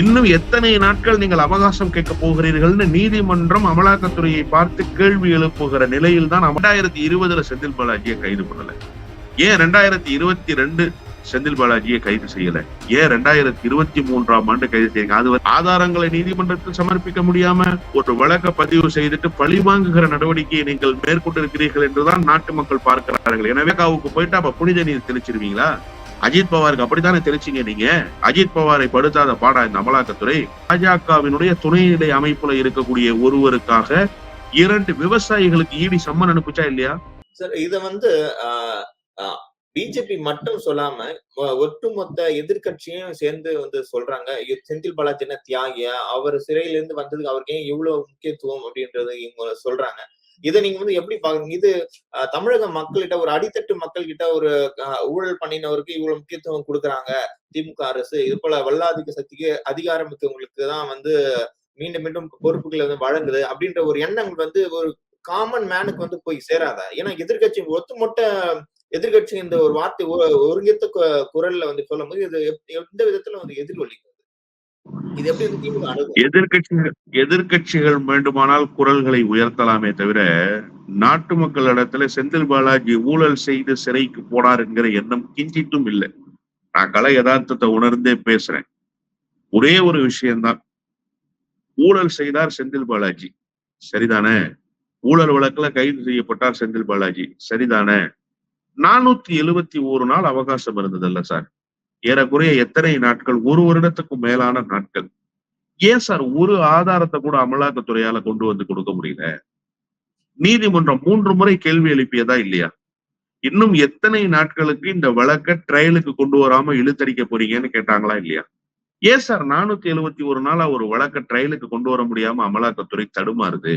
இன்னும் எத்தனை நாட்கள் நீங்கள் அவகாசம் கேட்க போகிறீர்கள்னு நீதிமன்றம் அமலாக்கத்துறையை பார்த்து கேள்வி எழுப்புகிற நிலையில் தான் ரெண்டாயிரத்தி இருபதுல செந்தில் பாலாஜியை கைது பண்ணல. ஏன் ரெண்டாயிரத்தி இருபத்தி ரெண்டு செந்தில் பாலாஜியை கைது செய்யல? ஏன் ரெண்டாயிரத்தி இருபத்தி மூன்றாம் ஆண்டு கைது செய்யுங்க அது ஆதாரங்களை நீதிமன்றத்தில் சமர்ப்பிக்க முடியாம ஒரு வழக்க பதிவு செய்துட்டு பழிவாங்குகிற நடவடிக்கையை நீங்கள் மேற்கொண்டிருக்கிறீர்கள் என்றுதான் நாட்டு மக்கள் பார்க்கிறார்கள். எனவே காவுக்கு போயிட்டு அப்ப புனித நீர் தெளிச்சிருவீங்களா? அஜித் பவாருக்கு அப்படித்தானே தெரிச்சீங்க நீங்க? அஜித் பவாரை படுத்தாத பாடா இந்த அமலாக்கத்துறை. பாஜகவினுடைய துணைநிலை அமைப்புல இருக்கக்கூடிய ஒருவருக்காக இரண்டு விவசாயிகளுக்கு ஈடி சம்மன் அனுப்பிச்சா இல்லையா? சார் இத வந்து பிஜேபி மட்டும் சொல்லாம ஒட்டுமொத்த எதிர்கட்சியும் சேர்ந்து வந்து சொல்றாங்க செந்தில் பாலாஜி என்ன தியாகியா அவர் சிறையில இருந்து வந்ததுக்கு அவருக்கு ஏன் இவ்வளவு முக்கியத்துவம்? அப்படின்றது இவங்க சொல்றாங்க. இதை நீங்க வந்து எப்படி பாக்குறீங்க இது தமிழக மக்கள்கிட்ட ஒரு அடித்தட்டு மக்கள் கிட்ட ஒரு ஊழல் பண்ணினவருக்கு இவ்வளவு முக்கியத்துவம் கொடுக்குறாங்க. திமுக அரசு இது போல வல்லாதிக்க சக்திக்கு அதிகாரம் மிக்கவங்களுக்கு தான் வந்து மீண்டும் மீண்டும் பொறுப்புகளை வந்து வழங்குது அப்படின்ற ஒரு எண்ணங்கள் வந்து ஒரு காமன் மேனுக்கு வந்து போய் சேராதா. ஏன்னா எதிர்கட்சி ஒத்துமொட்ட எதிர்கட்சி இந்த ஒரு வார்த்தை ஒருங்கித்த கு- குரல்ல வந்து சொல்லும் போது இது எந்த விதத்துல வந்து எதிர்கொள்ளிக்கிறது எதிர்கட்சிகள் எதிர்கட்சிகள் வேண்டுமானால் குரல்களை உயர்த்தலாமே தவிர நாட்டு மக்களிடத்துல செந்தில் பாலாஜி ஊழல் செய்து சிறைக்கு போனார் என்கிற எண்ணம் கிஞ்சிட்டும் இல்லை. நான் கலை யதார்த்தத்தை உணர்ந்தே பேசுறேன். ஒரே ஒரு விஷயம்தான். ஊழல் செய்தார் செந்தில் பாலாஜி. சரிதானே? ஊழல் வழக்குல கைது செய்யப்பட்டார் செந்தில் பாலாஜி. சரிதானே? நானூத்தி எழுபத்தி ஒரு நாள் அவகாசம் இருந்ததல்ல சார். ஏறக்குறைய எத்தனை நாட்கள்? ஒரு வருடத்துக்கும் மேலான நாட்கள். ஏன் சார் ஒரு ஆதாரத்தை கூட அமலாக்கத்துறையால கொண்டு வந்து கொடுக்க முடியல? நீதிமன்றம் மூன்று முறை கேள்வி எழுப்பியதா இல்லையா? இன்னும் எத்தனை நாட்களுக்கு இந்த வழக்க ட்ரையலுக்கு கொண்டு வராம இழுத்தடிக்க போறீங்கன்னு கேட்டாங்களா இல்லையா? ஏன் சார் நானூத்தி எழுபத்தி ஒரு நாளா ஒரு வழக்க ட்ரையலுக்கு கொண்டு வர முடியாம அமலாக்கத்துறை தடுமாறுது?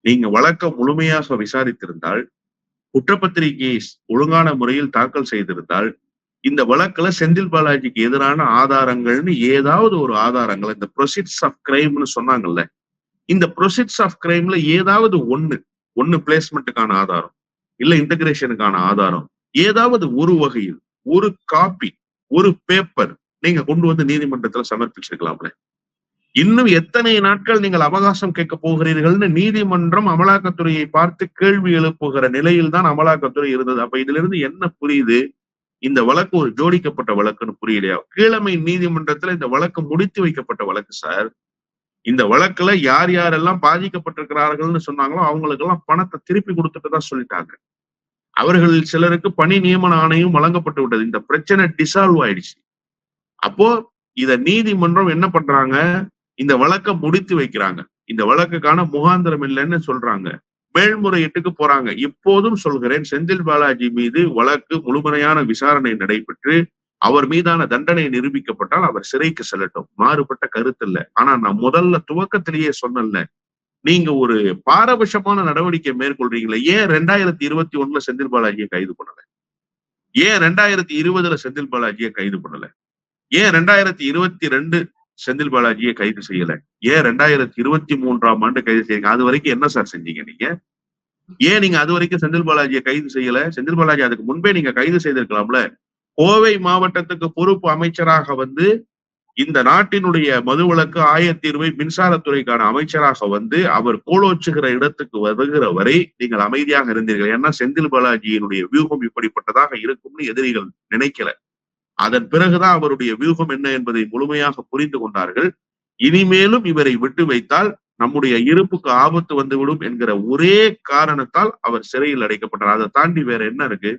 நீங்க வழக்க முழுமையாக விசாரித்திருந்தால் குற்றப்பத்திரிகையை ஒழுங்கான முறையில் தாக்கல் செய்திருந்தால் இந்த வழக்குல செந்தில் பாலாஜிக்கு எதிரான ஆதாரங்கள்னு ஏதாவது ஒரு ஆதாரங்கள் இந்த ப்ரொசீட்ஸ் ஆஃப் கிரைம்னு சொன்னாங்கல்ல இந்த ப்ரொசீட்ஸ் ஆஃப் கிரைம்ல ஏதாவது ஒண்ணு ஒண்ணு பிளேஸ்மெண்ட்டுக்கான ஆதாரம் இல்ல இன்டகிரேஷனுக்கான ஆதாரம் ஏதாவது ஒரு வகையில் ஒரு காப்பி ஒரு பேப்பர் நீங்க கொண்டு வந்து நீதிமன்றத்துல சமர்ப்பிச்சிருக்கலாம்ல. இன்னும் எத்தனை நாட்கள் நீங்கள் அவகாசம் கேட்க போகிறீர்கள்னு நீதிமன்றம் அமலாக்கத்துறையை பார்த்து கேள்வி எழுப்புகிற நிலையில் தான் அமலாக்கத்துறை இருந்தது. அப்ப இதுல இருந்து என்ன புரியுது? இந்த வழக்கு ஒரு ஜோடிக்கப்பட்ட வழக்குன்னு புரியலையா? கீழமை நீதிமன்றத்துல இந்த வழக்கு முடித்து வைக்கப்பட்ட வழக்கு சார். இந்த வழக்குல யார் யாரெல்லாம் பாதிக்கப்பட்டிருக்கிறார்கள்னு சொன்னாங்களோ அவங்களுக்கு எல்லாம் பணத்தை திருப்பி கொடுத்துட்டு தான் சொல்லிட்டாங்க. அவர்களில் சிலருக்கு பணி நியமன ஆணையம் வழங்கப்பட்டு விட்டது. இந்த பிரச்சனை டிசால்வ் ஆயிடுச்சு. அப்போ இத நீதிமன்றம் என்ன பண்றாங்க? இந்த வழக்கை முடித்து வைக்கிறாங்க. இந்த வழக்குக்கான முகாந்திரம் இல்லைன்னு சொல்றாங்க. மேல்முறையீட்டுக்கு போறாங்க. இப்போதும் சொல்கிறேன் செந்தில் பாலாஜி மீது வழக்கு முழுமையான விசாரணை நடைபெற்று அவர் மீதான தண்டனை நிரூபிக்கப்பட்டால் அவர் சிறைக்கு செல்லட்டும். மாறுபட்ட கருத்து இல்ல. ஆனா நான் முதல்ல துவக்கத்திலேயே சொன்னல நீங்க ஒரு பாரபட்சமான நடவடிக்கை மேற்கொள்றீங்களே ஏன் ரெண்டாயிரத்தி இருபத்தி ஒண்ணுல செந்தில் பாலாஜியை கைது பண்ணல? ஏன் ரெண்டாயிரத்தி இருபதுல செந்தில் பாலாஜியை கைது பண்ணல? ஏன் ரெண்டாயிரத்தி இருபத்தி ரெண்டு செந்தில் பாலாஜியை கைது செய்யல. ஏன் ரெண்டாயிரத்தி இருபத்தி மூன்றாம் ஆண்டு கைது செய்யுங்க அது வரைக்கும் என்ன சார் செஞ்சீங்க நீங்க? ஏன் நீங்க அது வரைக்கும் செந்தில் பாலாஜியை கைது செய்யல? செந்தில் பாலாஜி அதுக்கு முன்பே நீங்க கைது செய்திருக்கலாம்ல. கோவை மாவட்டத்துக்கு பொறுப்பு அமைச்சராக வந்து இந்த நாட்டினுடைய மதுவிலக்கு ஆயத்தீர்வை மின்சாரத்துறைக்கான அமைச்சராக வந்து அவர் கோலோச்சுகிற இடத்துக்கு வருகிற வரை நீங்கள் அமைதியாக இருந்தீர்கள். ஏன்னா செந்தில் பாலாஜியினுடைய வியூகம் இப்படிப்பட்டதாக இருக்கும்னு எதிரிகள் நினைக்கல. அதன் பிறகுதான் அவருடைய வியூகம் என்ன என்பதை முழுமையாக புரிந்து கொண்டார்கள். இனிமேலும் இவரை விட்டு வைத்தால் நம்முடைய இருப்புக்கு ஆபத்து வந்துவிடும் என்கிற ஒரே காரணத்தால் அவர் சிறையில் அடைக்கப்பட்டார். அதை தாண்டி வேற என்ன இருக்கு?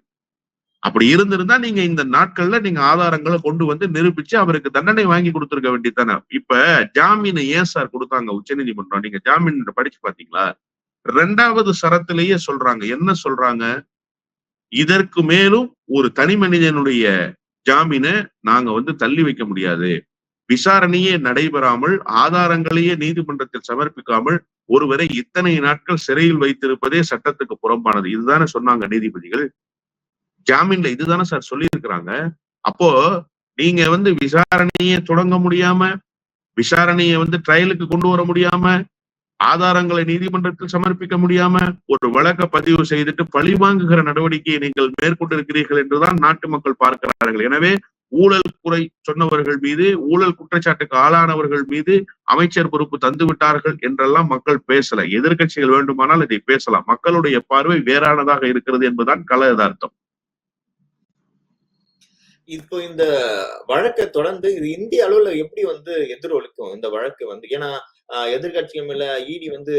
அப்படி இருந்திருந்தா நீங்க இந்த நாட்கள்ல நீங்க ஆதாரங்களை கொண்டு வந்து நிரூபிச்சு அவருக்கு தண்டனை வாங்கி கொடுத்துருக்க வேண்டியதானே இப்ப ஜாமீன் ஏன் சார் கொடுத்தாங்க? உச்சநீதிமன்றம். நீங்க ஜாமீன் படிச்சு பாத்தீங்களா ரெண்டாவது சரத்திலேயே சொல்றாங்க. என்ன சொல்றாங்க? இதற்கு மேலும் ஒரு தனி மனிதனுடைய ஜாமீனை நாங்க வந்து தள்ளி வைக்க முடியாது. விசாரணையே நடைபெறாமல் ஆதாரங்களையே நீதிமன்றத்தில் சமர்ப்பிக்காமல் ஒருவரை இத்தனை நாட்கள் சிறையில் வைத்திருப்பதே சட்டத்துக்கு புறம்பானது. இதுதானே சொன்னாங்க நீதிபதிகள். ஜாமீன்ல இதுதானே சார் சொல்லியிருக்கிறாங்க. அப்போ நீங்க வந்து விசாரணையை தொடங்க முடியாம விசாரணையை வந்து ட்ரையலுக்கு கொண்டு வர முடியாம ஆதாரங்களை நீதிமன்றத்தில் சமர்ப்பிக்க முடியாம ஒரு வழக்க பதிவு செய்துட்டு பழி வாங்குகிற நடவடிக்கையை நீங்கள் மேற்கொண்டிருக்கிறீர்கள் என்றுதான் நாட்டு மக்கள் பார்க்கிறார்கள். எனவே ஊழல் குறை சொன்னவர்கள் மீது ஊழல் குற்றச்சாட்டுக்கு ஆளானவர்கள் மீது அமைச்சர் பொறுப்பு தந்து விட்டார்கள் என்றெல்லாம் மக்கள் பேசல. எதிர்க்கட்சிகள் வேண்டுமானால் இதை பேசலாம். மக்களுடைய பார்வை வேறானதாக இருக்கிறது என்பதுதான் கள யதார்த்தம். இப்போ இந்த வழக்கை தொடர்ந்து இது இந்திய அளவுல எப்படி வந்து எதிரொலிக்கும்? இந்த வழக்கு வந்து ஏன்னா ஆஹ், எதிர்க்கட்சிகள் மேல இடி வந்து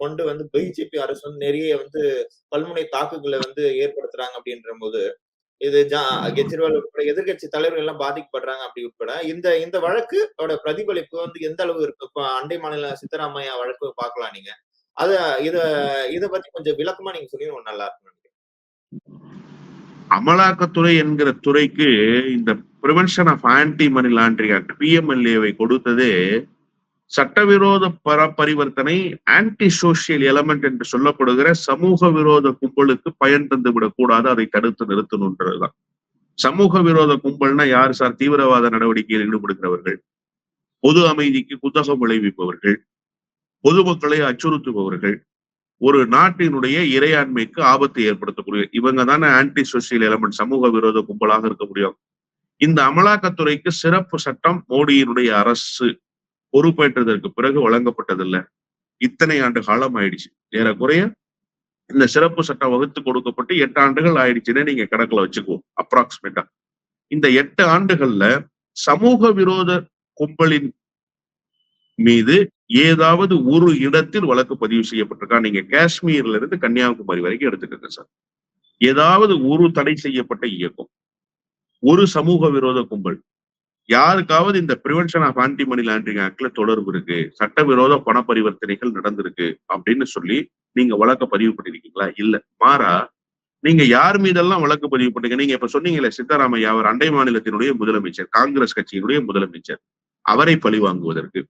கொண்டு வந்து பிஜேபி அரசு வந்து நிறைய வந்து பல்முனை தாக்குகளை வந்து ஏற்படுத்துறாங்க அப்படின்ற போது இது ஜா கெஜ்ரிவால் உட்பட எதிர்கட்சி தலைவர்கள் எல்லாம் பாதிக்கப்படுறாங்க அப்படி உட்பட இந்த இந்த வழக்கோட பிரதிபலிப்பு வந்து எந்த அளவு இருக்கு? இப்ப அண்டை மாநில சித்தராமையா வழக்கு பார்க்கலாம் நீங்க. அத இத இத பத்தி கொஞ்சம் விளக்கமா நீங்க சொல்லிடுவோம் நல்லா இருக்கும் அமலாக்கத்துறை என்கிற துறைக்கு இந்த prevention of anti money laundering act பிஎம்எல்ஏவை கொடுத்ததே சட்டவிரோத பர பரிவர்த்தனை ஆன்டி சோசியல் எலமெண்ட் என்று சொல்லப்படுகிற சமூக விரோத கும்பலுக்கு பயன் தந்து விடக்கூடாது அதை தடுத்து நிறுத்தணுன்றதுதான். சமூக விரோத கும்பல்னா யார் சார்? தீவிரவாத நடவடிக்கையில் ஈடுபடுகிறவர்கள் பொது அமைதிக்கு குத்தகம் விளைவிப்பவர்கள் பொதுமக்களை அச்சுறுத்துபவர்கள் ஒரு நாட்டினுடைய இறையாண்மைக்கு ஆபத்தை ஏற்படுத்தக்கூடிய இவங்க தானே ஆன்டி சோசியல் எலமெண்ட் சமூக விரோத கும்பலாக இருக்க முடியும். இந்த அமலாக்கத்துறைக்கு சிறப்பு சட்டம் மோடியினுடைய அரசு. பொறுப்பேற்றதற்கு பிறகு வழங்கப்பட்டதில்லை. இத்தனை ஆண்டு காலம் ஆயிடுச்சு. ஏறக்குறைய இந்த சிறப்பு சட்டம் வகுத்து கொடுக்கப்பட்டு எட்டு ஆண்டுகள் ஆயிடுச்சுன்னு நீங்க கணக்குல வச்சுக்குவோம் அப்ராக்சிமேட்டா இந்த எட்டு ஆண்டுகள்ல சமூக விரோத கும்பலின் மீது ஏதாவது ஒரு இடத்தில் வழக்கு பதிவு செய்யப்பட்டிருக்கா? நீங்க காஷ்மீர்ல இருந்து கன்னியாகுமரி வரைக்கும் எடுத்துக்கோங்க சார். ஏதாவது ஒரு தடை செய்யப்பட்ட இயக்கம் ஒரு சமூக விரோத கும்பல் யாருக்காவது இந்த prevention of anti money laundering ஆக்ட்ல தொடர்பு இருக்கு சட்டவிரோத பண பரிவர்த்தனைகள் நடந்திருக்கு அப்படின்னு சொல்லி நீங்க வழக்க பதிவு பண்ணிருக்கீங்களா? இல்ல. மாறா நீங்க யார் மீதெல்லாம் வழக்கு பதிவு பண்ணீங்க நீங்க இப்ப சொன்னீங்களே சித்தராமையா அவர் அண்டை மாநிலத்தினுடைய முதலமைச்சர் காங்கிரஸ் கட்சியினுடைய முதலமைச்சர். அவரை பழி வாங்குவதற்கு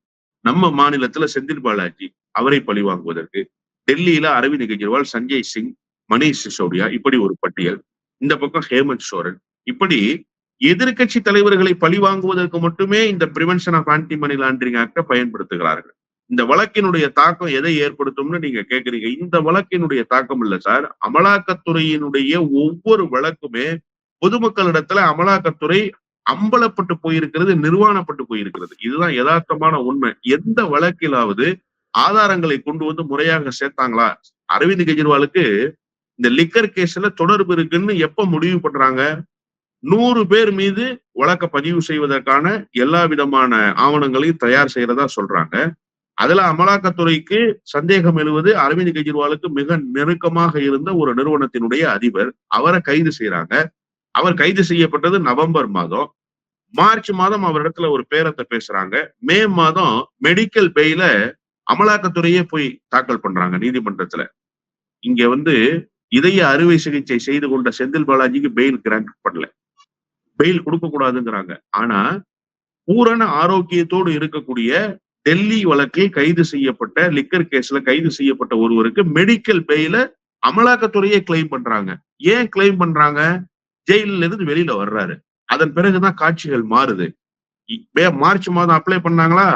நம்ம மாநிலத்துல செந்தில் பாலாஜி அவரை பழி வாங்குவதற்கு டெல்லியில அரவிந்த் கெஜ்ரிவால் சஞ்சய் சிங் மணீஷ் சிசோடியா இப்படி ஒரு பட்டியல் இந்த பக்கம் ஹேமந்த் சோரன் இப்படி எதிர்க்கட்சி தலைவர்களை பழி வாங்குவதற்கு மட்டுமே இந்த prevention of anti money laundering ஆக்டை பயன்படுத்துகிறார்கள். இந்த வழக்கினுடைய தாக்கம் எதை ஏற்படுத்தும்னு நீங்க கேக்குறீங்க. இந்த வழக்கினுடைய தாக்கம் இல்ல சார். அமலாக்கத்துறையினுடைய ஒவ்வொரு வழக்குமே பொதுமக்களிடத்துல அமலாக்கத்துறை அம்பலப்பட்டு போயிருக்கிறது நிர்வாணப்பட்டு போயிருக்கிறது. இதுதான் யதார்த்தமான உண்மை. எந்த வழக்கிலாவது ஆதாரங்களை கொண்டு வந்து முறையாக சேர்த்தாங்களா? அரவிந்த் கெஜ்ரிவாலுக்கு இந்த லிக்கர் கேஸ்ல தொடர்பு இருக்குன்னு எப்ப முடிவு பண்றாங்க? நூறு பேர் மீது வழக்க பதிவு செய்வதற்கான எல்லா விதமான ஆவணங்களையும் தயார் செய்யறதா சொல்றாங்க. அதுல அமலாக்கத்துறைக்கு சந்தேகம் எழுவது அரவிந்த் கெஜ்ரிவாலுக்கு மிக நெருக்கமாக இருந்த ஒரு நிறுவனத்தினுடைய அதிபர் அவரை கைது செய்யறாங்க அவர் கைது செய்யப்பட்டது நவம்பர் மாதம். மார்ச் மாதம் அவரிடத்துல ஒரு பேரத்தை பேசுறாங்க. மே மாதம் மெடிக்கல் பெயில அமலாக்கத்துறையே போய் தாக்கல் பண்றாங்க நீதிமன்றத்துல. இங்க வந்து இதய அறுவை சிகிச்சை செய்து கொண்ட செந்தில் பாலாஜிக்கு பெயில் கிராண்ட் பண்ணல. பெயில் கொடுக்க கூடாதுங்கிறாங்க ஆனா பூரண ஆரோக்கியத்தோடு இருக்கக்கூடிய டெல்லி வழக்கில் கைது செய்யப்பட்ட லிக்கர் கேஸ்ல கைது செய்யப்பட்ட ஒருவருக்கு மெடிக்கல் பெயில அமலாக்கத்துறையே கிளைம் பண்றாங்க. ஏன் கிளைம் பண்றாங்க? ஜெயில இருந்து வெளியில வர்றாரு. அதன் பிறகுதான் காட்சிகள் மாறுது. மார்ச் மாதம் அப்ளை பண்ணாங்களா?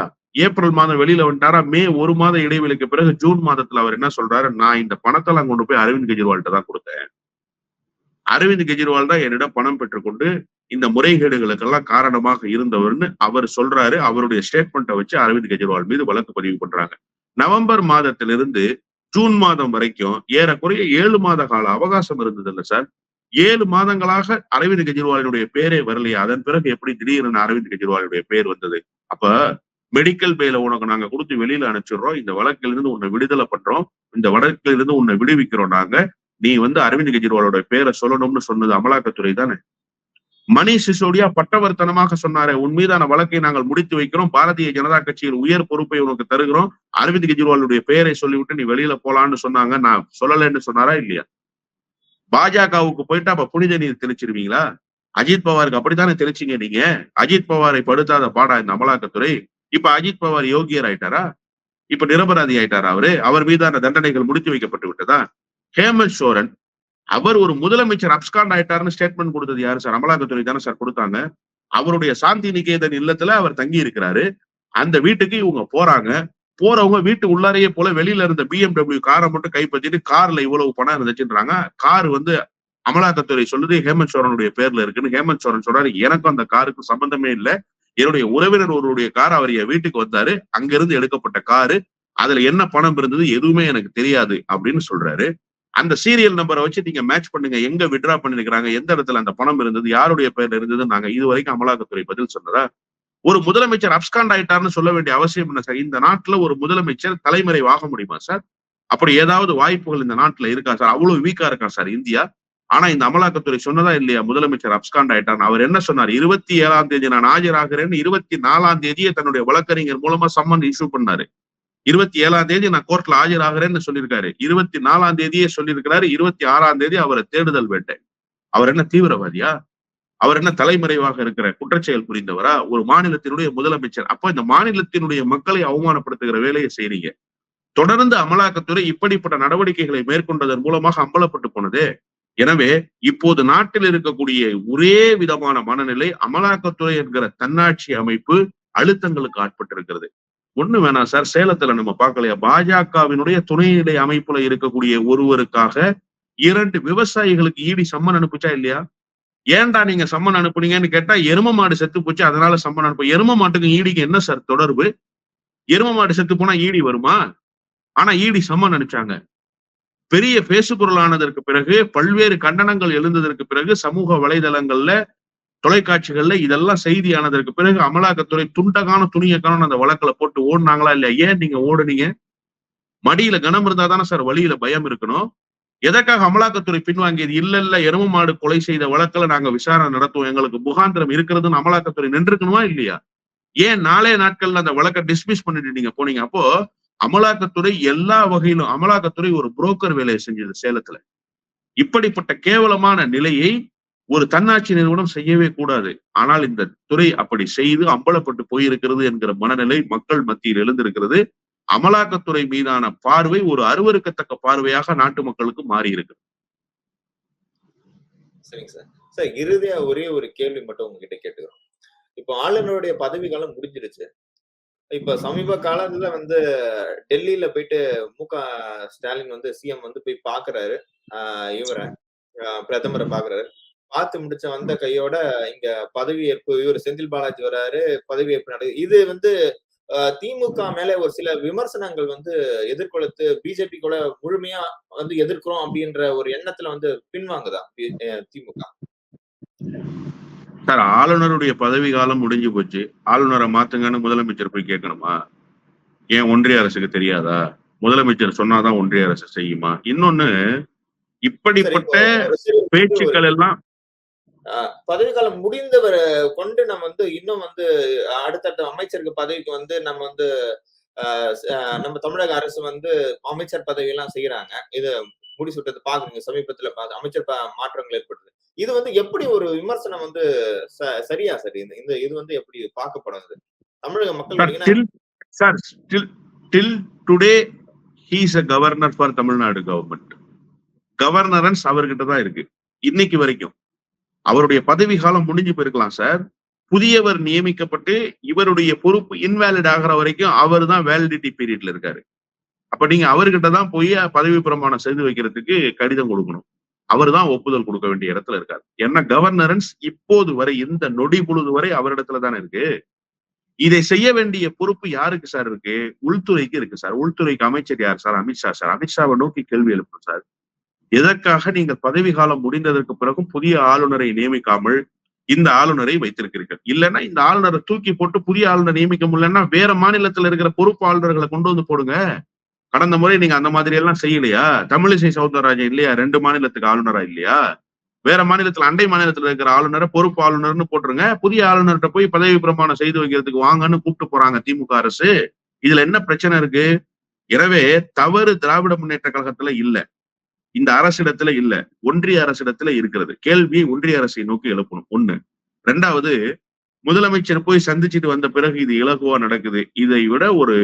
ஏப்ரல் மாதம் வெளியில வந்துட்டாரா? மே ஒரு மாத இடைவெளிக்கு பிறகு ஜூன் மாதத்துல அவர் என்ன சொல்றாரு? நான் இந்த பணத்தெல்லாம் கொண்டு போய் அரவிந்த் கெஜ்ரிவால்கிட்ட தான் கொடுத்தேன். அரவிந்த் கெஜ்ரிவால் தான் என்னிடம் பணம் பெற்றுக்கொண்டு இந்த முறைகேடுகளுக்கெல்லாம் காரணமாக இருந்தவர்னு அவர் சொல்றாரு. அவருடைய ஸ்டேட்மெண்ட்டை வச்சு அரவிந்த் கெஜ்ரிவால் மீது வழக்கு பதிவு பண்றாங்க. நவம்பர் மாதத்திலிருந்து ஜூன் மாதம் வரைக்கும் ஏறக்குறைய ஏழு மாத கால அவகாசம் இருந்தது இல்ல சார். ஏழு மாதங்களாக அரவிந்த் கெஜ்ரிவாலினுடைய பேரே வரலையா. அதன் பிறகு எப்படி திடீர்னு அரவிந்த் கெஜ்ரிவாலுடைய பேர் வந்தது? அப்ப மெடிக்கல் பேல உனக்கு நாங்க கொடுத்து வெளியில அனுப்பிச்சிடுறோம். இந்த வழக்கிலிருந்து உன்னை விடுதலை பண்றோம். இந்த வழக்கிலிருந்து உன்னை விடுவிக்கிறோம் நாங்க. நீ வந்து அரவிந்த் கெஜ்ரிவாலோட பேரை சொல்லணும்னு சொன்னது அமலாக்கத்துறை தானே? மணி சிசோடியா பட்டவர்த்தனமாக சொன்னாரே உன் மீதான வழக்கை நாங்கள் முடித்து வைக்கிறோம். பாரதிய ஜனதா கட்சியில் உயர் பொறுப்பை உனக்கு தருகிறோம். அரவிந்த் கெஜ்ரிவாலுடைய பெயரை சொல்லிவிட்டு நீ வெளியில போலான்னு சொன்னாங்க. நான் சொல்லலைன்னு சொன்னாரா இல்லையா? பாஜகவுக்கு போயிட்டு அப்ப புனித நீர் தெளிச்சிருவீங்களா? அஜித் பவாருக்கு அப்படித்தானே தெளிச்சிங்க நீங்க? அஜித் பவாரை படுத்தாத பாடா இந்த அமலாக்கத்துறை. இப்ப அஜித் பவார் யோகியர் ஆயிட்டாரா? இப்ப நிரபராதி ஆயிட்டாரா அவரு? அவர் மீதான தண்டனைகள் முடித்து வைக்கப்பட்டு விட்டதா? ஹேமந்த் சோரன் அவர் ஒரு முதலமைச்சர் அப்ஸ்காண்ட் ஆயிட்டாருன்னு ஸ்டேட்மெண்ட் கொடுத்தது யாரு சார்? அமலாக்கத்துறை தானே சார் கொடுத்தாங்க. அவருடைய சாந்தி நிகேதன் இல்லத்துல அவர் தங்கி இருக்கிறாரு அந்த வீட்டுக்கு இவங்க போறாங்க. போறவங்க வீட்டு உள்ளாரையே போல வெளியில இருந்த பிஎம்டபிள்யூ காரை மட்டும் கைப்பற்றிட்டு கார்ல இவ்வளவு பணம் இருந்துச்சுன்றாங்க. கார் வந்து அமலாக்கத்துறை சொல்லுது ஹேமந்த் சோரனுடைய பேர்ல இருக்குன்னு. ஹேமந்த் சோரன் சொல்றாரு எனக்கும் அந்த காருக்கு சம்பந்தமே இல்லை. என்னுடைய உறவினர் ஒருவருடைய கார் அவர் என் வீட்டுக்கு வந்தாரு. அங்கிருந்து எடுக்கப்பட்ட காரு. அதுல என்ன பணம் இருந்தது எதுவுமே எனக்கு தெரியாது. அப்படின்னு சொல்றாரு. அந்த சீரியல் நம்பரை வச்சு நீங்க மேட்ச் பண்ணுங்க. எங்க விட்ரா பண்ணிருக்கிறாங்க? எந்த இடத்துல அந்த பணம் இருந்தது? யாருடைய பேர்ல இருந்தது? நாங்க இது வரைக்கும் அமலாக்கத்துறை பதில் சொன்னதா ஒரு முதலமைச்சர் அப்ஸ்காண்ட் ஆயிட்டார்னு சொல்ல வேண்டிய அவசியம் என்ன சார் இந்த நாட்டுல ஒரு முதலமைச்சர் தலைமறைவாக முடியுமா சார் அப்படி ஏதாவது வாய்ப்புகள் இந்த நாட்டுல இருக்கா சார் அவ்வளவு வீக்கா இருக்கா சார் இந்தியா? ஆனா இந்த அமலாக்கத்துறை சொன்னதா இல்லையா? முதலமைச்சர் அப்ஸ்காண்ட் ஆயிட்டார் அவர் என்ன சொன்னார்? இருபத்தி ஏழாம் தேதி நான் ஆஜராகிறேன்னு இருபத்தி நாலாம் தேதியே தன்னுடைய வழக்கறிஞர் மூலமா சம்மன் இஷ்யூ பண்ணாரு. இருபத்தி ஏழாம் தேதி நான் கோர்ட்ல ஆஜராகிறேன்னு சொல்லியிருக்காரு. இருபத்தி நாலாம் தேதியே சொல்லியிருக்கிறாரு. இருபத்தி ஆறாம் தேதி அவரை தேடுதல் வேட்டை. அவர் என்ன தீவிரவாதியா? அவர் என்ன தலைமறைவாக இருக்கிற குற்றச்செயல் புரிந்தவரா? ஒரு மாநிலத்தினுடைய முதலமைச்சர். அப்ப இந்த மாநிலத்தினுடைய மக்களை அவமானப்படுத்துகிற வேலையை செய்றீங்க. தொடர்ந்து அமலாக்கத்துறை இப்படிப்பட்ட நடவடிக்கைகளை மேற்கொண்டதன் மூலமாக அம்பலப்பட்டு போனது. எனவே இப்போது நாட்டில் இருக்கக்கூடிய ஒரே விதமான மனநிலை அமலாக்கத்துறை என்கிற தன்னாட்சி அமைப்பு அழுத்தங்களுக்கு ஆட்பட்டிருக்கிறது. ஒண்ணு வேணாம் சார். சேலத்துல நம்ம பார்க்கலையா? பாஜகவினுடைய துணைநிலை அமைப்புல இருக்கக்கூடிய ஒருவருக்காக இரண்டு விவசாயிகளுக்கு ஈடி சம்மன் அனுப்புச்சா இல்லையா? ஏன்டா நீங்க சம்மன் அனுப்புனீங்கன்னு கேட்டா எரும மாடு செத்து போச்சு அதனால சம்மன் அனுப்பு எரும மாட்டுக்கு ஈடிக்கு என்ன சார் தொடர்பு? எரும மாடு செத்து போனா ஈடி வருமா? ஆனா ஈடி சம்மன் அனுப்பிச்சாங்க. பெரிய பேசுபொருள் பிறகு பல்வேறு கண்டனங்கள் எழுந்ததற்கு பிறகு சமூக வலைதளங்கள்ல தொலைக்காட்சிகள்ல இதெல்லாம் செய்தி ஆனதற்கு பிறகு அமலாக்கத்துறை துண்டகான துணியக்கான அந்த வழக்கில் போட்டு ஓடுனாங்களா இல்லையா? ஏன் நீங்க ஓடுனீங்க? மடியில கனம் இருந்தா தானே சார் வழியில பயம் இருக்கணும். எதற்காக அமலாக்கத்துறை பின்வாங்கியது? இல்ல இல்ல எரும மாடு கொலை செய்த வழக்குல நாங்க விசாரணை நடத்துவோம். எங்களுக்கு முகாந்திரம் இருக்கிறதுன்னு அமலாக்கத்துறை நின்றுக்கணுமா இல்லையா? ஏன் நாளே நாட்கள்ல அந்த வழக்கை டிஸ்மிஸ் பண்ணிட்டு நீங்க போனீங்க? அப்போ அமலாக்கத்துறை எல்லா வகையிலும் அமலாக்கத்துறை ஒரு புரோக்கர் வேலையை செஞ்சது சேலத்துல. இப்படிப்பட்ட கேவலமான நிலையை ஒரு தன்னாட்சி நிறுவனம் செய்யவே கூடாது. ஆனால் இந்த துறை அப்படி செய்து அம்பலப்பட்டு போயிருக்கிறது என்கிற மனநிலை மக்கள் மத்தியில் எழுந்திருக்கிறது. அமலாக்கத்துறை மீதான பார்வை ஒரு அருவருக்கத்தக்க பார்வையாக நாட்டு மக்களுக்கு மாறி இருக்கு சரிங்க சார். சார் இறுதியா ஒரே ஒரு கேள்வி மட்டும் உங்ககிட்ட கேட்டுக்கிறோம். இப்போ ஆளுநருடைய பதவி காலம் முடிஞ்சிருச்சு. இப்ப சமீப காலத்துல வந்து டெல்லியில போயிட்டு மு க ஸ்டாலின் வந்து சிஎம் வந்து போய் பாக்குறாரு. ஆஹ் இவரை பிரதமரை பாக்குறாரு. பார்த்து முடிச்ச வந்த கையோட இங்க பதவி ஏற்பு இவர் செந்தில் பாலாஜி வராரு பதவி ஏற்பு நடக்குது. இது வந்து திமுக மேல ஒரு சில விமர்சனங்கள் வந்து எதிர்கொடுத்து பிஜேபி கூட முழுமையா வந்து எதிர்க்கிறோம் அப்படின்ற ஒரு எண்ணத்துல வந்து பின்வாங்குதா திமுக? சார் ஆளுநருடைய பதவி காலம் முடிஞ்சு போச்சு. ஆளுநரை மாத்துங்கன்னு முதலமைச்சர் போய் கேட்கணுமா? ஏன் ஒன்றிய அரசுக்கு தெரியாதா? முதலமைச்சர் சொன்னாதான் ஒன்றிய அரசு செய்யுமா? இன்னொன்னு இப்படிப்பட்ட பேச்சுக்கள் எல்லாம் பதவி காலம் முடிந்தவரை கொண்டு நம்ம வந்து இன்னும் வந்து அடுத்தடுத்த அமைச்சருக்கு பதவிக்கு வந்து நம்ம வந்து நம்ம தமிழக அரசு வந்து அமைச்சர் பதவி எல்லாம் செய்யறாங்க. இது முடிசூட்டத்தை பாக்குறீங்க சமீபத்துல பாத்து அமைச்சர் மாற்றங்கள் ஏற்படுது இது வந்து எப்படி ஒரு விமர்சனம் வந்து சரியா சரி? இந்த இது வந்து எப்படி பார்க்கப்படுது தமிழக மக்கள் sir till till today he's uh governor for Tamil Nadu government governance அவர்கிட்ட தான் இருக்கு. இன்னைக்கு வரைக்கும். அவருடைய பதவி காலம் முடிஞ்சு போயிருக்கலாம் சார் புதியவர் நியமிக்கப்பட்டு இவருடைய பொறுப்பு இன்வேலிட் ஆகிற வரைக்கும் அவர் தான் வேலிடிட்டி பீரியட்ல இருக்காரு. அப்ப நீங்க அவர்கிட்ட தான் போய் பதவி பிரமாணம் செய்து வைக்கிறதுக்கு கடிதம் கொடுக்கணும். அவர் தான் ஒப்புதல் கொடுக்க வேண்டிய இடத்துல இருக்காரு. ஏன்னா கவர்னரன்ஸ் இப்போது வரை இந்த நொடி பொழுது வரை அவரிடத்துல தானே இருக்கு. இதை செய்ய வேண்டிய பொறுப்பு யாருக்கு சார் இருக்கு? உள்துறைக்கு இருக்கு சார் உள்துறைக்கு அமைச்சர் யார் சார் அமித்ஷா சார் அமித்ஷாவை நோக்கி கேள்வி எழுப்பணும் சார் எதற்காக நீங்கள் பதவி காலம் முடிந்ததற்கு பிறகும் புதிய ஆளுநரை நியமிக்காமல் இந்த ஆளுநரை வைத்திருக்கிறீர்கள்? இல்லைன்னா இந்த ஆளுநரை தூக்கி போட்டு புதிய ஆளுநர் நியமிக்க முடியலன்னா வேற மாநிலத்தில் இருக்கிற பொறுப்பு ஆளுநர்களை கொண்டு வந்து போடுங்க. கடந்த முறை நீங்க அந்த மாதிரி எல்லாம் செய்யலையா? தமிழிசை சவுந்தரராஜன் இல்லையா? ரெண்டு மாநிலத்துக்கு ஆளுநரா இல்லையா? வேற மாநிலத்துல அண்டை மாநிலத்துல இருக்கிற ஆளுநரை பொறுப்பு ஆளுநர்னு போட்டுருங்க. புதிய ஆளுநர்கிட்ட போய் பதவி பிரமாணம் செய்து வைக்கிறதுக்கு வாங்கன்னு கூப்பிட்டு போறாங்க திமுக அரசு. இதுல என்ன பிரச்சனை இருக்கு? எனவே தவறு திராவிட முன்னேற்ற கழகத்துல இல்லை. இந்த அரசிடத்துல இல்ல ஒன்றிய அரசிடத்துல இருக்கிறது. கேள்வியை ஒன்றிய அரசை நோக்கி எழுப்பணும். ஒண்ணு. ரெண்டாவது முதலமைச்சர் போய் சந்திச்சுட்டு வந்த பிறகு இது இலகுவா நடக்குது. இதை விட ஒரு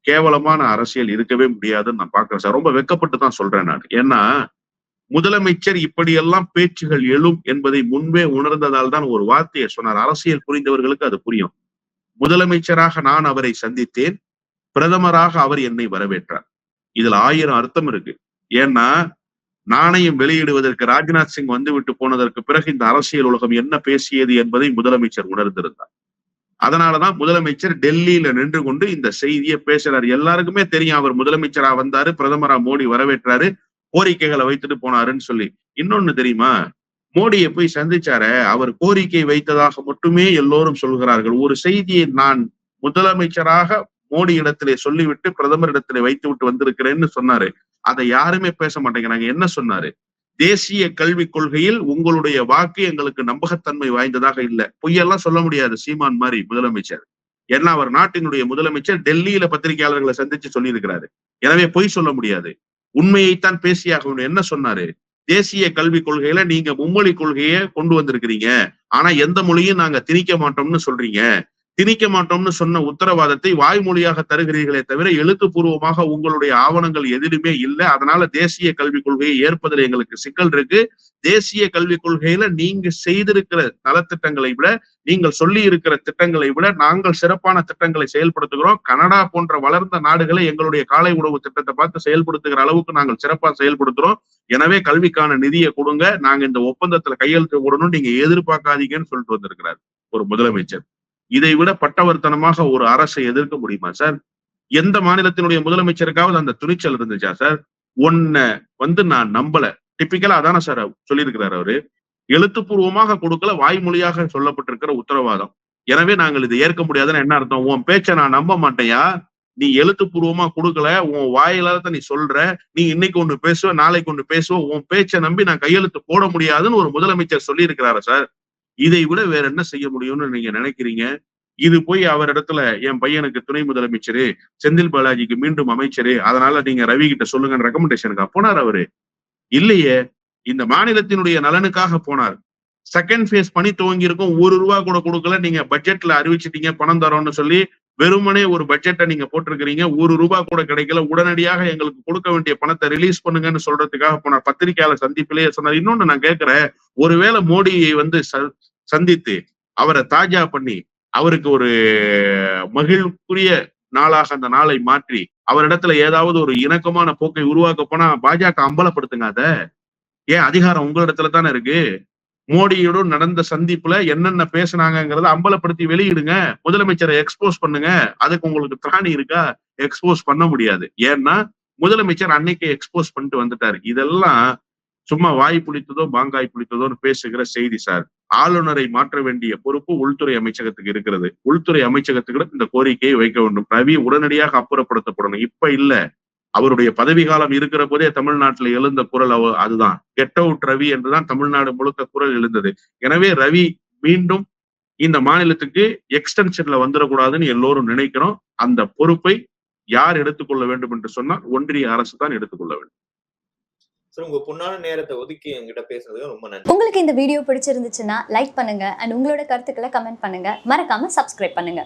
கேவலமான அரசியல் இருக்கவே முடியாதுன்னு நான் பாக்குறேன் சார். ரொம்ப வெக்கப்பட்டு தான் சொல்றேன் நான். ஏன்னா முதலமைச்சர் இப்படியெல்லாம் பேச்சுகள் எழும் என்பதை முன்பே உணர்ந்ததால் தான் ஒரு வார்த்தையை சொன்னார். அரசியல் புரிந்தவர்களுக்கு அது புரியும். முதலமைச்சராக நான் அவரை சந்தித்தேன். பிரதமராக அவர் என்னை வரவேற்றார். இதுல ஆயிரம் அர்த்தம் இருக்கு. ஏன்னா நாணயம் வெளியிடுவதற்கு ராஜ்நாத் சிங் வந்துவிட்டு போனதற்கு பிறகு இந்த அரசியல் உலகம் என்ன பேசியது என்பதை முதலமைச்சர் உணர்ந்திருந்தார். அதனாலதான் முதலமைச்சர் டெல்லியில நின்று கொண்டு இந்த செய்தியை பேசுறாரு. எல்லாருக்குமே தெரியும் அவர் முதலமைச்சரா வந்தாரு பிரதமரா மோடி வரவேற்றாரு கோரிக்கைகளை வைத்துட்டு போனாருன்னு சொல்லி. இன்னொன்னு தெரியுமா? மோடியை போய் சந்திச்சார அவர் கோரிக்கை வைத்ததாக மட்டுமே எல்லோரும் சொல்கிறார்கள். ஒரு செய்தியை நான் முதலமைச்சராக மோடி இடத்திலே சொல்லிவிட்டு பிரதமர் இடத்திலே வைத்து விட்டு வந்திருக்கிறேன்னு சொன்னாரு. அதை யாருமே பேச மாட்டேங்கிறாங்க. என்ன சொன்னாரு? தேசிய கல்விக் கொள்கையில் உங்களுடைய வாக்கு எங்களுக்கு நம்பகத்தன்மை வாய்ந்ததாக இல்ல. பொய்யெல்லாம் சொல்ல முடியாது சீமான் மாதிரி முதலமைச்சர். ஏன்னா அவர் நாட்டினுடைய முதலமைச்சர் டெல்லியில பத்திரிகையாளர்களை சந்திச்சு சொல்லியிருக்கிறாரு. எனவே பொய் சொல்ல முடியாது. உண்மையைத்தான் பேசியாக என்ன சொன்னாரு? தேசிய கல்விக் கொள்கையில நீங்க மும்மொழி கொள்கையை கொண்டு வந்திருக்கிறீங்க. ஆனா எந்த மொழியும் நாங்க திணிக்க மாட்டோம்னு சொல்றீங்க. திணிக்க மாட்டோம்னு சொன்ன உத்தரவாதத்தை வாய்மொழியாக தருகிறீர்களே தவிர எழுத்துப்பூர்வமாக உங்களுடைய ஆவணங்கள் எதிலுமே இல்லை. அதனால தேசிய கல்விக் கொள்கையை ஏற்பதில் எங்களுக்கு சிக்கல் இருக்கு. தேசிய கல்விக் கொள்கையில நீங்க செய்திருக்கிற நலத்திட்டங்களை விட நீங்கள் சொல்லி இருக்கிற திட்டங்களை விட நாங்கள் சிறப்பான திட்டங்களை செயல்படுத்துகிறோம். கனடா போன்ற வளர்ந்த நாடுகளை எங்களுடைய காலை உணவு திட்டத்தை பார்த்து செயல்படுத்துகிற அளவுக்கு நாங்கள் சிறப்பா செயல்படுத்துறோம் எனவே கல்விக்கான நிதியை கொடுங்க. நாங்க இந்த ஒப்பந்தத்துல கையெழுத்து போடணும் நீங்க எதிர்பார்க்காதீங்கன்னு சொல்லிட்டு வந்திருக்கிறார் ஒரு முதலமைச்சர். இதை விட பட்டவர்த்தனமாக ஒரு அரசை எதிர்க்க முடியுமா சார்? எந்த மாநிலத்தினுடைய முதலமைச்சருக்காவது அந்த துணிச்சல் இருந்துச்சா சார்? உன்னை வந்து நான் நம்பல. டிப்பிக்கலா அதானே சார் சொல்லியிருக்கிறார் அவரு. எழுத்துப்பூர்வமாக கொடுக்கல வாய்மொழியாக சொல்லப்பட்டிருக்கிற உத்தரவாதம். எனவே நாங்கள் இதை ஏற்க முடியாதுன்னு என்ன அர்த்தம்? உன் பேச்சை நான் நம்ப மாட்டேயா நீ எழுத்துப்பூர்வமா கொடுக்கல உன் வாயிலாத நீ சொல்ற. நீ இன்னைக்கு ஒண்ணு பேசுவ நாளைக்கு ஒண்ணு பேசுவ உன் பேச்சை நம்பி நான் கையெழுத்து போட முடியாதுன்னு ஒரு முதலமைச்சர் சொல்லி இருக்கிறாரு சார்? இதை விட வேற என்ன செய்ய முடியும்னு நீங்க நினைக்கிறீங்க? இது போய் அவர் இடத்துல என் பையனுக்கு துணை முதலமைச்சரு செந்தில் பாலாஜிக்கு மீண்டும் அமைச்சரு அதனால நீங்க ரவி கிட்ட சொல்லுங்க ரெக்கமெண்டேஷனுக்கு போனார் அவரு. இல்லையே இந்த மாநிலத்தினுடைய நலனுக்காக போனார். செகண்ட் ஃபேஸ் பணி துவங்கி இருக்கும் ஒரு ரூபா கூட கொடுக்கல நீங்க பட்ஜெட்ல அறிவிச்சிட்டீங்க பணம் தரோம்னு சொல்லி வெறுமனே ஒரு பட்ஜெட்டை நீங்க போட்டிருக்கிறீங்க. ஒரு ரூபா கூட கிடைக்கல. உடனடியாக எங்களுக்கு கொடுக்க வேண்டிய பணத்தை ரிலீஸ் பண்ணுங்கன்னு சொல்றதுக்காக போன பத்திரிகையாளர் சந்திப்பிலேயே சொன்னார். இன்னொன்னு நான் கேட்கிறேன். ஒருவேளை மோடியை வந்து ச- சந்தித்து அவரை தாஜா பண்ணி அவருக்கு ஒரு மகிழ்வுக்குரிய நாளாக அந்த நாளை மாற்றி அவரிடத்துல ஏதாவது ஒரு இணக்கமான போக்கை உருவாக்க போனா பாஜக அம்பலப்படுத்துங்க அத. ஏன் அதிகாரம் உங்களிடத்துல தானே இருக்கு? மோடியோட நடந்த சந்திப்புல என்னென்ன பேசினாங்கிறத அம்பலப்படுத்தி வெளியிடுங்க. முதலமைச்சரை எக்ஸ்போஸ் பண்ணுங்க. அதுக்கு உங்களுக்கு திராணி இருக்கா? எக்ஸ்போஸ் பண்ண முடியாது. ஏன்னா முதலமைச்சர் அன்னைக்கு எக்ஸ்போஸ் பண்ணிட்டு வந்துட்டாரு. இதெல்லாம் சும்மா வாய் புளித்ததோ பாங்காய் புளித்ததோன்னு பேசுகிற செய்தி சார் ஆளுநரை மாற்ற வேண்டிய பொறுப்பு உள்துறை அமைச்சகத்துக்கு இருக்கிறது. உள்துறை அமைச்சகத்துக்கு இந்த கோரிக்கையை வைக்க வேண்டும். ரவி உடனடியாக அப்புறப்படுத்தப்படணும். இப்ப இல்ல. அவருடைய பதவி காலம் இருக்கிற போதே தமிழ்நாட்டுல எழுந்த குரல் அவ- அதுதான். கெட் அவுட் ரவி என்றுதான் தமிழ்நாடு முழுக்க குரல் எழுந்தது. எனவே ரவி மீண்டும் இந்த மாநிலத்துக்கு எக்ஸ்டென்ஷன்ல வந்துடக்கூடாதுன்னு எல்லோரும் நினைக்கிறோம். அந்த பொறுப்பை யார் எடுத்துக்கொள்ள வேண்டும் என்று சொன்னால் ஒன்றிய அரசு தான் எடுத்துக்கொள்ள வேண்டும். சார் உங்க பொன்னான நேரத்தை ஒதுக்கி என்கிட்ட பேசுனதுக்கு ரொம்ப நன்றி. உங்களுக்கு இந்த வீடியோ பிடிச்சிருந்துச்சுன்னா லைக் பண்ணுங்க. அண்ட் உங்களோட கருத்துக்களை கமெண்ட் பண்ணுங்க. மறக்காம சப்ஸ்கிரைப் பண்ணுங்க.